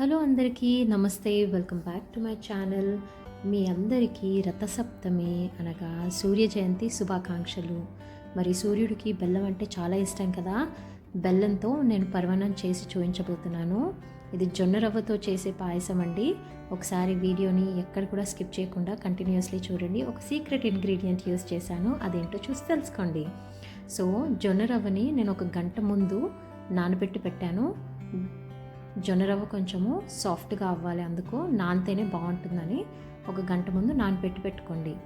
Hello అందరికీ నమస్తే welcome back to my channel. మీ అందరికీ రథసప్తమి అనగా సూర్య జయంతి శుభాకాంక్షలు. మరి సూర్యుడికి బెల్లం అంటే చాలా ఇష్టం కదా? బెల్లంతో నేను పర్వణం చేసి చూపించబోతున్నాను. ఇది జొన్న రవ్వతో చేసే పాయసం అండి. ఒకసారి వీడియోని ఎక్కడ కూడా స్కిప్ చేయకుండా కంటిన్యూస్లీ చూడండి. ఒక సీక్రెట్ ఇంగ్రీడియంట్ యూస్ చేశాను అదేంటో చూసి తెలుసుకోండి. సో జొన్న రవ్వని నేను ఒక గంట ముందు నానబెట్టి పెట్టాను. జొన్న రవ్వ కొంచెము సాఫ్ట్గా అవ్వాలి అందుకు నానితేనే బాగుంటుందని ఒక గంట ముందు నానబెట్టి పెట్టుకోండి.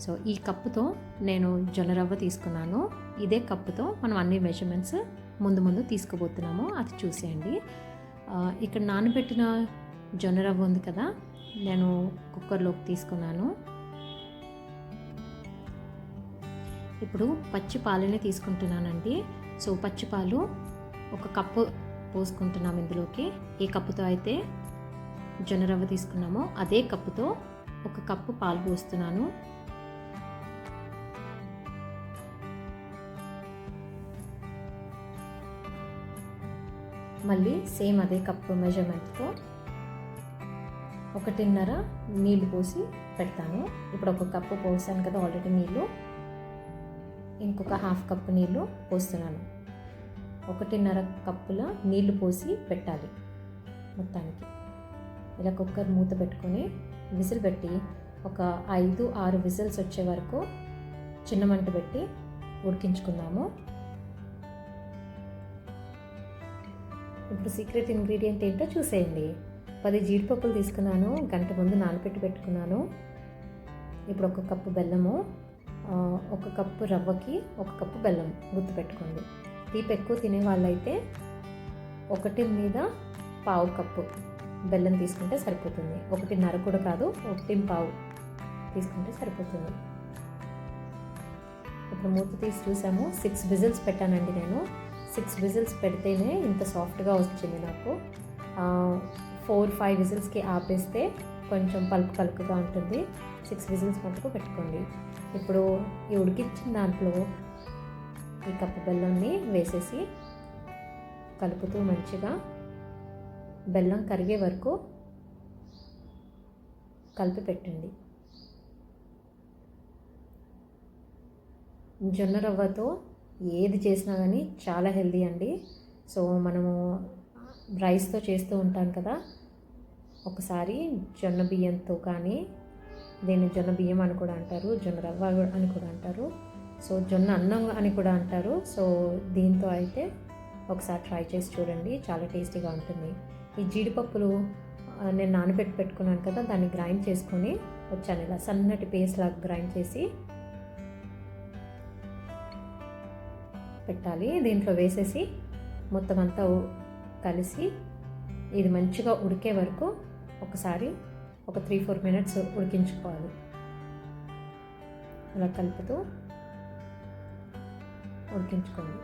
సో ఈ కప్పుతో నేను జొన్న రవ్వ తీసుకున్నాను. ఇదే కప్పుతో మనం అన్ని మెజర్మెంట్స్ ముందు ముందు తీసుకోబోతున్నాము. అది చూసేయండి. ఇక్కడ నానబెట్టిన జొన్న రవ్వ ఉంది కదా నేను కుక్కర్లోకి తీసుకున్నాను. ఇప్పుడు పచ్చి పాలనే తీసుకుంటున్నానండి. సో పచ్చి పాలు ఒక కప్పు పోసుకుంటున్నాం ఇందులోకి. ఏ కప్పుతో అయితే జొన్న రవ్వ తీసుకున్నామో. అదే కప్పుతో ఒక కప్పు పాలు పోస్తున్నాను. మళ్ళీ సేమ్ అదే కప్పు మెజర్మెంట్తో ఒకటిన్నర నీళ్ళు పోసి పెడతాను. ఇప్పుడు ఒక కప్పు పోసాను కదా ఆల్రెడీ నీళ్ళు ఇంకొక హాఫ్ కప్పు నీళ్ళు పోస్తున్నాను. ఒకటిన్నర కప్పుల నీళ్ళు పోసి పెట్టాలి మొత్తానికి. ఇలా కుక్కర్ మూత పెట్టుకొని విజిల్ పెట్టి ఒక ఐదు ఆరు విజిల్స్ వచ్చే వరకు చిన్న మంట పెట్టి ఉడికించుకుందాము. ఇప్పుడు సీక్రెట్ ఇంగ్రీడియంట్ ఏంటో చూసేయండి. పది జీడిపప్పులు తీసుకున్నాను గంట ముందు నానబెట్టి పెట్టుకున్నాను. ఇప్పుడు ఒక కప్పు బెల్లము ఒక కప్పు రవ్వకి ఒక కప్పు బెల్లం గుర్తుపెట్టుకోండి. తీపి ఎక్కువ తినే వాళ్ళైతే ఒకటి మీద పావు కప్పు బెల్లం తీసుకుంటే సరిపోతుంది. ఒకటిన్నర కూడా కాదు ఒకటి పావు తీసుకుంటే సరిపోతుంది. ఇప్పుడు మూత తీసి చూసాము. సిక్స్ విజిల్స్ పెట్టానండి నేను. సిక్స్ విజిల్స్ పెడితేనే ఇంత సాఫ్ట్గా వచ్చింది నాకు. ఫోర్ ఫైవ్ విజిల్స్కి ఆపేస్తే కొంచెం పలుకు పలుకుగా ఉంటుంది. సిక్స్ విజిల్స్ మటుకు పెట్టుకోండి. ఇప్పుడు ఈ ఉడికించిన దాంట్లో ఈ కప్పు బెల్లంని వేసేసి కలుపుతూ మంచిగా బెల్లం కరిగే వరకు కలిపి పెట్టండి. జొన్న రవ్వతో ఏది చేసినా కానీ చాలా హెల్దీ అండి. సో మనము రైస్తో చేస్తూ ఉంటాం కదా ఒకసారి జొన్న బియ్యంతో కానీ దీన్ని జొన్న బియ్యం అని కూడా అంటారు జొన్న రవ్వ అని కూడా అంటారు. సో జొన్న అన్నం అని కూడా అంటారు. సో దీంతో అయితే ఒకసారి ట్రై చేసి చూడండి. చాలా టేస్టీగా ఉంటుంది. ఈ జీడిపప్పులు నేను నానబెట్టి పెట్టుకున్నాను కదా దాన్ని గ్రైండ్ చేసుకొని వచ్చాను ఇలా సన్నటి పేస్ట్ లాగా గ్రైండ్ చేసి పెట్టాలి. దీంట్లో వేసేసి మొత్తం అంతా కలిసి ఇది మంచిగా ఉడికే వరకు ఒకసారి ఒక త్రీ ఫోర్ మినిట్స్ ఉడికించుకోవాలి. అలా కలుపుతూ ఉడికించుకోండి.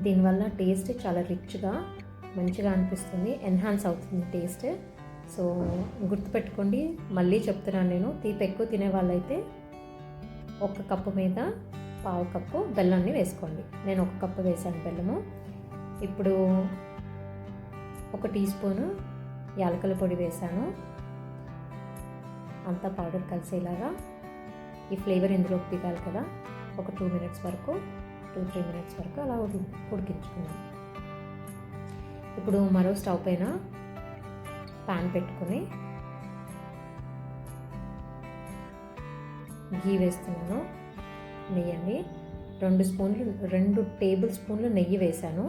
దీనివల్ల టేస్ట్ చాలా రిచ్గా మంచిగా అనిపిస్తుంది ఎన్హాన్స్ అవుతుంది టేస్ట్. సో గుర్తుపెట్టుకోండి మళ్ళీ చెప్తున్నాను నేను తీపి ఎక్కువ తినే వాళ్ళైతే ఒక కప్పు మీద పావు కప్పు బెల్లాన్ని వేసుకోండి. నేను ఒక కప్పు వేసాను బెల్లము. ఇప్పుడు ఒక టీ స్పూను యాలకల పొడి వేసాను అంతా పౌడర్ కలిసేలాగా ఈ ఫ్లేవర్ ఇందులోకి దిగాలి కదా. ఒక టూ మినిట్స్ వరకు టూ త్రీ మినిట్స్ వరకు అలా ఉడి ఉడికించుకుందాం ఇప్పుడు మరో స్టవ్ పైన ప్యాన్ పెట్టుకొని గీ వేస్తున్నాను. నెయ్యి అండి రెండు స్పూన్లు రెండు టేబుల్ స్పూన్లు నెయ్యి వేశాను.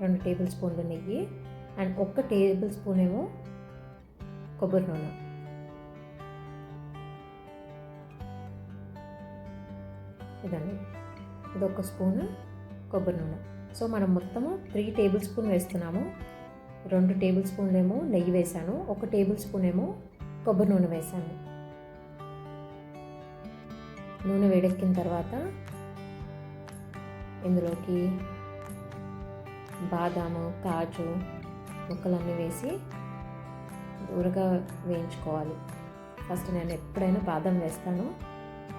రెండు టేబుల్ స్పూన్లు నెయ్యి. అండ్ ఒక్క టేబుల్ స్పూన్ ఏమో కొబ్బరి నూనె. ఇదండి. ఇది ఒక స్పూను కొబ్బరి నూనె. సో మనం మొత్తము త్రీ టేబుల్ స్పూన్ వేస్తున్నాము. రెండు టేబుల్ స్పూన్లు ఏమో నెయ్యి వేసాను ఒక టేబుల్ స్పూన్ ఏమో కొబ్బరి నూనె వేసాను నూనె వేడెక్కిన తర్వాత ఇందులోకి బాదాము కాజు ముక్కలన్నీ వేసి దూరగా వేయించుకోవాలి. ఫస్ట్ నేను ఎప్పుడైనా బాదం వేస్తాను.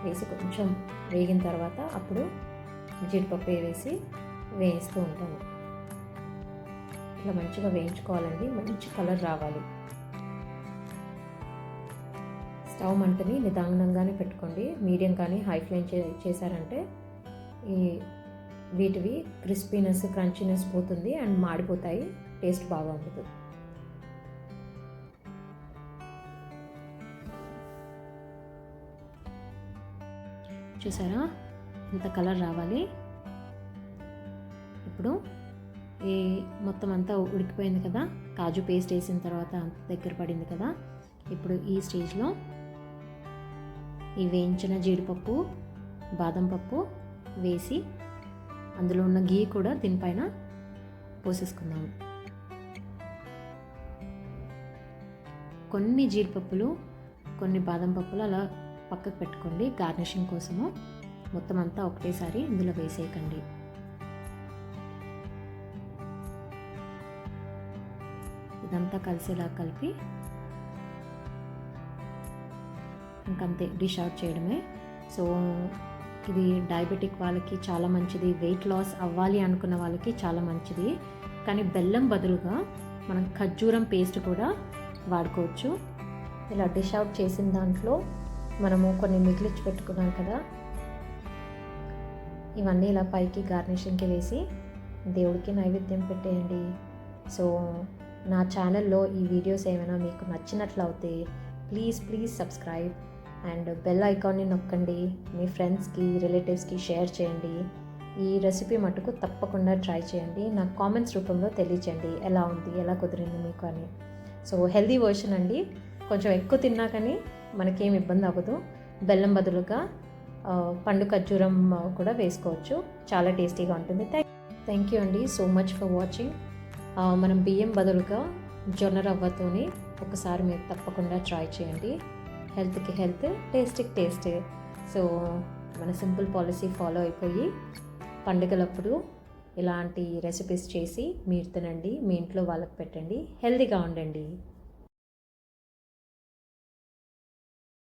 వేసి కొంచెం వేగిన తర్వాత అప్పుడు జీడిపప్పు వేసి వేయిస్తూ ఉంటాను. ఇట్లా మంచిగా వేయించుకోవాలండి. మంచి కలర్ రావాలి. స్టవ్ మంటని నిదానంగానే పెట్టుకోండి. మీడియం కానీ హై ఫ్లేమ్ చే చేశారంటే ఈ వీటివి క్రిస్పీనెస్ క్రంచీనెస్ పోతుంది అండ్ మాడిపోతాయి. టేస్ట్ బాగా ఉంటుంది చూసారా? ఇంత కలర్ రావాలి. ఇప్పుడు ఈ మొత్తం అంతా ఉడికిపోయింది కదా? కాజు పేస్ట్ వేసిన తర్వాత అంత దగ్గర పడింది కదా? ఇప్పుడు ఈ స్టేజ్లో ఈ వేయించిన జీడిపప్పు బాదం పప్పు వేసి అందులో ఉన్న గీ కూడా దీనిపైన పోసేసుకుందాము కొన్ని జీడిపప్పులు కొన్ని బాదం పప్పులు అలా పక్కకు పెట్టుకోండి గార్నిషింగ్ కోసము. మొత్తం అంతా ఒకటేసారి ఇందులో వేసేయకండి. ఇదంతా కలిసేలా కలిపి ఇంకంతే డిష్ అవుట్ చేయడమే. సో ఇది డయాబెటిక్ వాళ్ళకి చాలా మంచిది. వెయిట్ లాస్ అవ్వాలి అనుకున్న వాళ్ళకి చాలా మంచిది. కానీ బెల్లం బదులుగా మనం ఖర్జూరం పేస్ట్ కూడా వాడుకోవచ్చు. ఇలా డిష్ అవుట్ చేసిన దాంట్లో మనము కొన్ని మిగిలిచ్చి పెట్టుకున్నాం కదా ఇవన్నీ ఇలా పైకి గార్నిషింగ్కి వేసి దేవుడికి నైవేద్యం పెట్టేయండి. సో నా ఛానల్లో ఈ వీడియోస్ ఏమైనా మీకు నచ్చినట్లయితే please please subscribe and bell ఐకాన్ని నొక్కండి. మీ ఫ్రెండ్స్కి రిలేటివ్స్కి షేర్ చేయండి. ఈ రెసిపీ మటుకు తప్పకుండా ట్రై చేయండి. నాకు కామెంట్స్ రూపంలో తెలియచేయండి ఎలా ఉంది ఎలా కుదిరింది మీకు అని. సో హెల్దీ వర్షన్ అండి. కొంచెం ఎక్కువ తిన్నా కానీ మనకేం ఇబ్బంది అవ్వదు. బెల్లం బదులుగా పండు ఖర్జూరం కూడా వేసుకోవచ్చు. చాలా టేస్టీగా ఉంటుంది. థ్యాంక్ థ్యాంక్ యూ అండి సో మచ్ ఫర్ వాచింగ్. మనం బియ్యం బదులుగా జొన్న రవ్వతోని ఒకసారి మీరు తప్పకుండా ట్రై చేయండి. హెల్త్కి హెల్త్ టేస్ట్కి టేస్ట్. సో మన సింపుల్ పాలసీ ఫాలో అయిపోయి పండుగలప్పుడు ఇలాంటి రెసిపీస్ చేసి మీరు తినండి. మీ ఇంట్లో వాళ్ళకి పెట్టండి. హెల్తీగా ఉండండి.